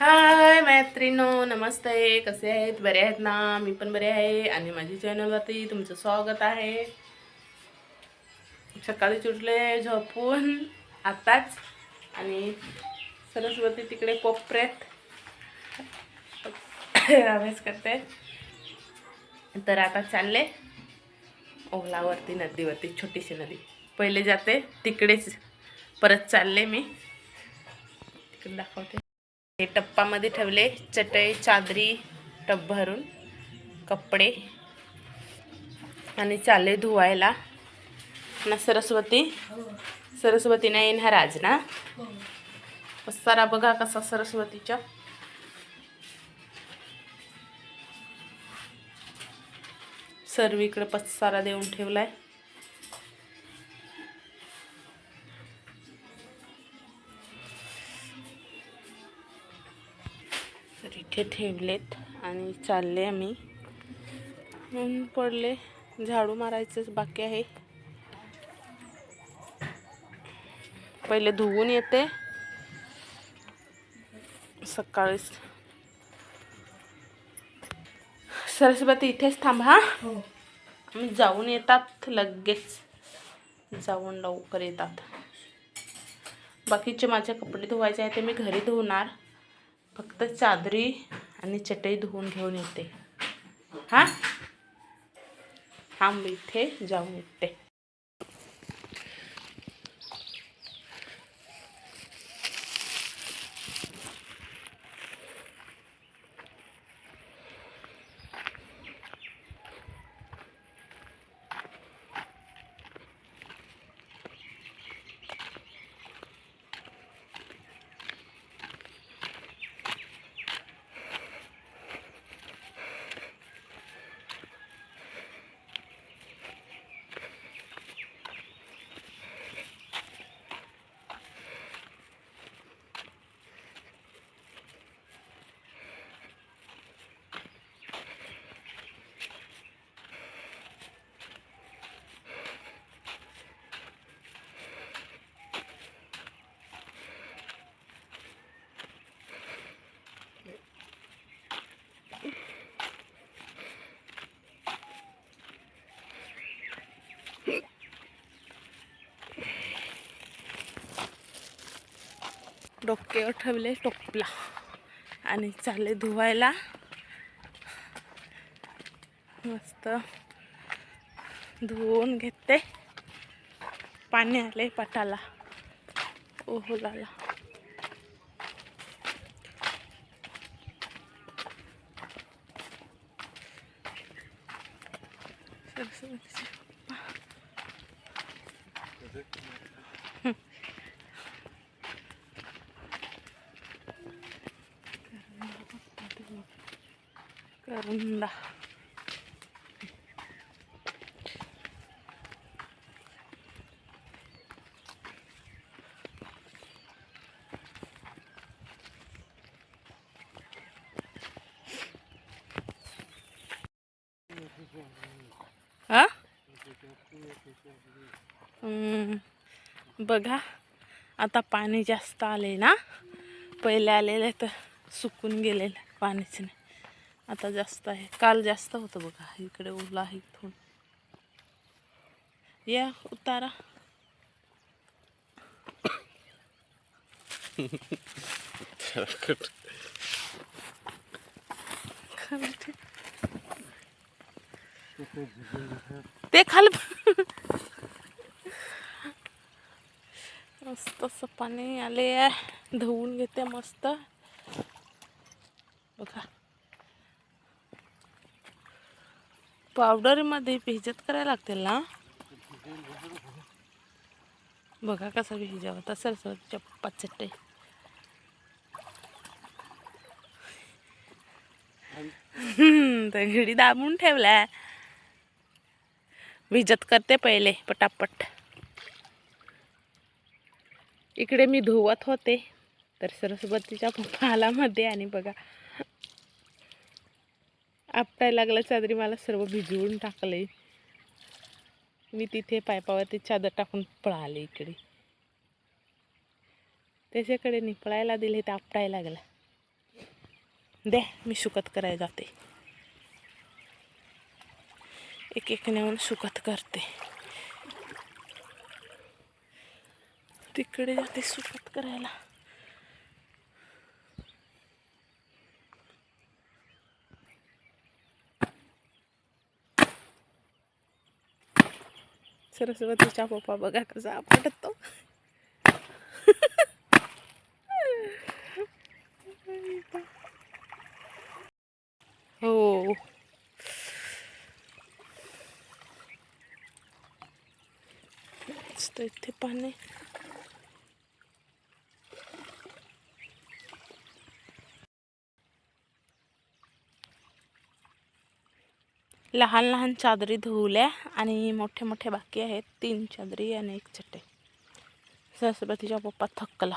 हाय मैत्रिणो नमस्ते. कसे आहेत? बरे आहेत ना? मी पण बरे आहे. आणि माझी चॅनलवरती तुमचं स्वागत आहे. सकाळी उठले झोपून आताच. आणि सरस्वती तिकडे कोपऱ्यात अभ्यास करते. तर आता चालले. ओलावरती नदीवरती छोटीशी नदी. पहिले जाते तिकडेच परत चालले मी. तिकडे दाखवते. हे टप्पामध्ये ठेवले. चटई चादरी टप भरून कपडे आणि चालले धुवायला. ना सरस्वती. सरस्वती नाही येणार आज ना? पसारा बघा कसा सरस्वतीच्या सर्व इकडे पसारा देऊन ठेवलाय. इथे ठेवलेत आणि चालले आम्ही. ऊन पडले. झाडू मारायचंच बाकी आहे. पहिले धुवून येते. सकाळीच. सरस्वती इथेच थांब हा. आम्ही जाऊन येतात लगेच. जाऊन लवकर येतात. बाकीचे माझे कपडे धुवायचे आहे ते मी घरी धुवणार फक्त चादरी आणि चटई धुवून घेऊन येते. हां? थांब इथे जाऊन येते. डोक्यावर ठेवले टोपला आणि चालले धुवायला. मस्त धुवून घेते पाणी आले पटाला. ओहोलाला सरस्वतीचे करुंदा हा बघा आता पाणी जास्त आले ना. पहिले आलेले तर सुकून गेलेलं पाणीच नाही. आता जास्त आहे. काल जास्त होतं बघा. इकडे ओला आहे थोडं या उतारा. ते खाल मस्त असं पाणी आले धुवून घेते मस्त बघा पावडरमध्ये भिजत करायला लागतील ना? बघा कसा भिजावा. होता सरस्वतीच्या पचट्टे तर घडी दाबून ठेवला भिजत करते पहिले पटापट. इकडे मी धुवत होते तर सरस्वतीच्या पालामध्ये आणि बघा. आपटायला लागलं चादरी मला सर्व भिजवून टाकले. मी तिथे पायपावरती चादर टाकून पळाले इकडे. त्याच्याकडे निपळायला दिले तर आपटायला लागला. द्या मी सुकत करायला जाते. एक एक नेऊन सुकत करते. तिकडे जाते सुकत करायला. सरस्वतीचा पप्पा बघा कसा आपटतो. हो. इथे पाणी. लहान लहान चादरी धुवल्या आणि मोठे मोठे बाकी आहेत. तीन चादरी आणि एक चटे सरस्वतीच्या पप्पा थकला.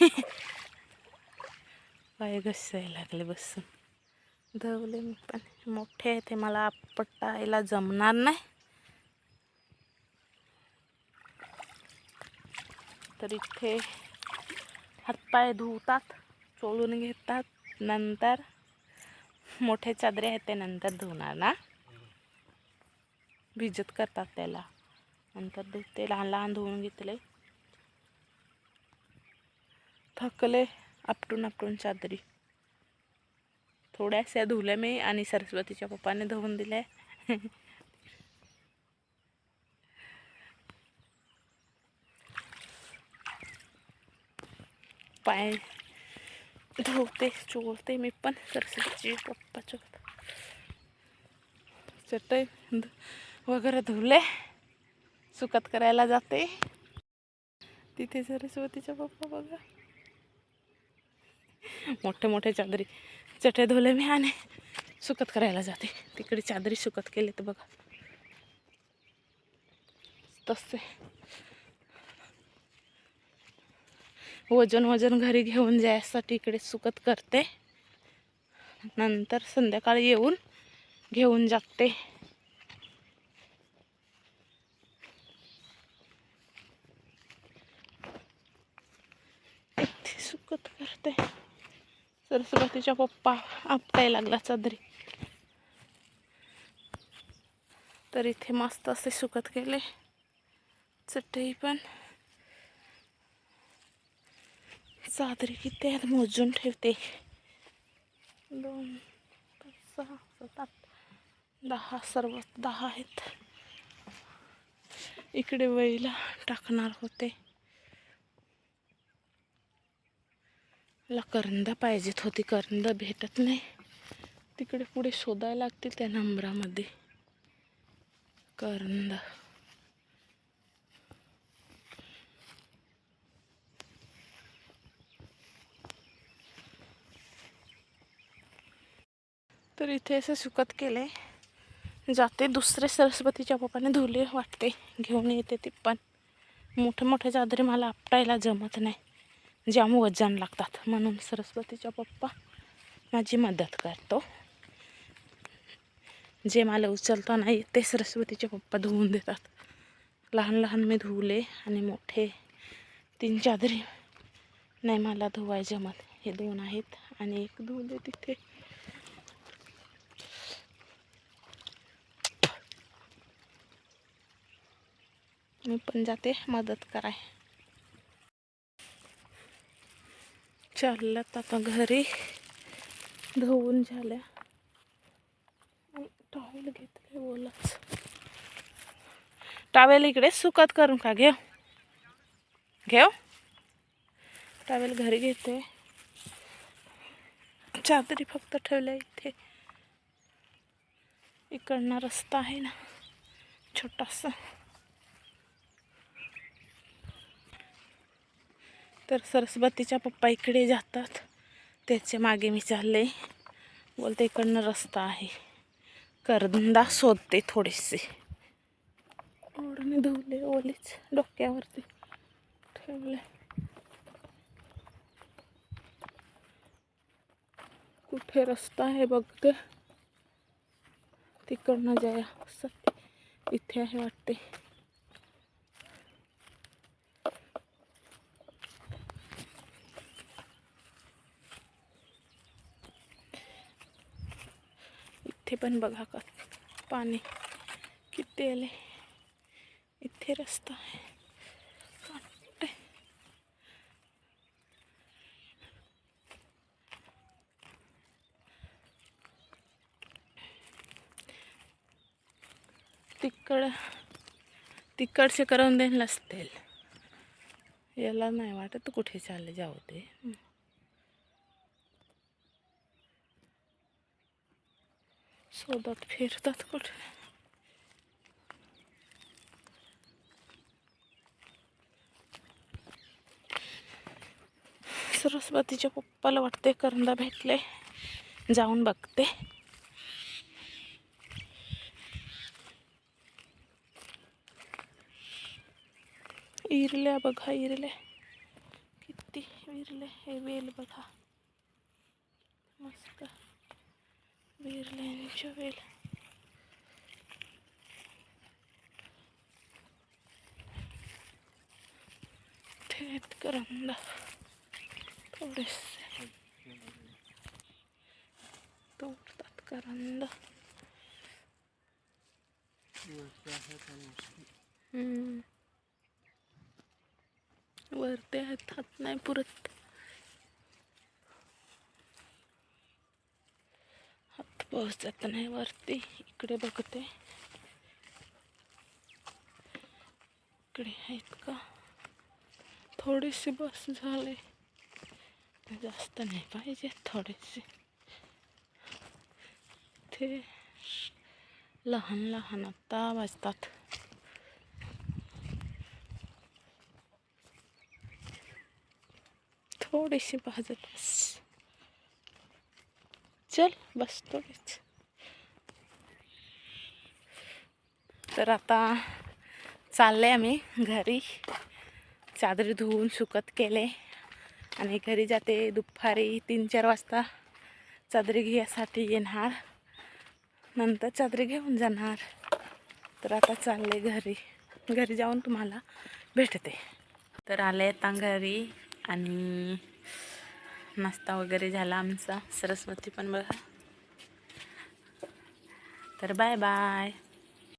पाय घसायला लागले बसून. धवले मी पण. मोठे आहे ते मला आपटायला जमणार नाही. तर इथे हातपाय धुवतात चोळून घेतात नंतर मोठे चादरे आहेत ते नंतर धुणार ना. भिजत करतात त्याला. नंतर धुते लहान लहान धुवून घेतले. थकले आपटून आपटून चादरी. थोड्याशा धुवल्या मी आणि सरस्वतीच्या पप्पाने धुवून दिल्या. पाय धुवते चोळते मी पण. सरस्वतीची पप्पा चोळत चटई वगैरे धुवले सुकत करायला जाते. तिथे सरस्वतीचा पप्पा बघा. मोठे मोठे चादरी. चटई धुले मी आणि सुकत करायला जाते. तिकडे चादरी सुकत केले तर बघा. तसे. वजन वजन घरी घेऊन जायसाठी इकडे सुकत करते. नंतर संध्याकाळी येऊन घेऊन जाते सुकत करते. सरस्वतीच्या पप्पा आपटाय लागला चादरी. तर इथे मस्त असे सुकत केले. चटई पण. चादरी किती आहेत मोजून ठेवते. दोन सहा सात आठ दहा सर्व दहा आहेत. इकडे वळीला टाकणार होते. मला करंदा पाहिजेत होती करंदा भेटत नाही. तिकडे पुढे शोधायला लागतील त्या नंबरामध्ये. करंदा. तर इथे असं सुकत केले जाते दुसरे सरस्वतीच्या पप्पाने धुले वाटते. घेऊन येते ती पण. मोठे मोठे चादरी मला आपटायला जमत नाही. जाम वजन लागतात. म्हणून सरस्वतीचा पप्पा माझी मदत करतो. जे मला उचलता नाही ते सरस्वतीचे पप्पा धुवून देतात. लहान लहान मी धुवले आणि मोठे तीन चादरी. नाही मला धुवाय जमत. हे दोन आहेत आणि एक धुवले तिथे मी पण जाते मदत कराय. चालल्यात आता घरी. धुवून झाल्या. टॉवेल घेतले बोलच टावेल इकडे सुकत करून का घेऊ घेऊ टॉवेल घरी घेते. चादरी फक्त ठेवल्या इथे. इकडनं रस्ता आहे ना छोटासा. तर सरस्वतीच्या पप्पा इकडे जातात. त्याच्यामागे मी चालले. बोलते इकडनं रस्ता आहे. करंदा शोधते थोडेसे. ओढणे धुवले ओलीच डोक्यावरती ठेवले. कुठे रस्ता आहे बघते तिकडनं जाया. असं इथे आहे वाटते. इथे पण बघा का. पाणी किती आले. इथे रस्ता आहे. तिकड, तिकडचे करून देईल नसतील याला नाही वाटत कुठे चालले जाऊ शोधात फिरतात कुठे सरस्वतीच्या पप्पाला वाटते करंदा भेटले जाऊन बघते. इरल्या बघा इरल्या. किती विरले हे वेल बघा. मस्त. विरल्यांच्या वेल थेट करंदा थोडेसे तोडतात करंदा. वरती आहेत हात नाही पुरत हात पोहोचत नाही वरती. इकडे बघते. इकडे आहेत का? थोडेसे बस झाले. जास्त नाही पाहिजे थोडेसे ते लहान लहान आता वाजतात. थोडीशी भाजत बस. चल बसतो तर आता चालले आम्ही घरी. चादरी धुवून सुकत केले. आणि घरी जाते दुपारी तीन चार वाजता चादरी घ्यायसाठी येणार. नंतर चादरी घेऊन जाणार. तर आता चालले घरी. घरी जाऊन तुम्हाला भेटते. तर आले आता घरी आणि नाश्ता वगैरे झाला आमचा. सरस्वती पण बघा. तर बाय बाय.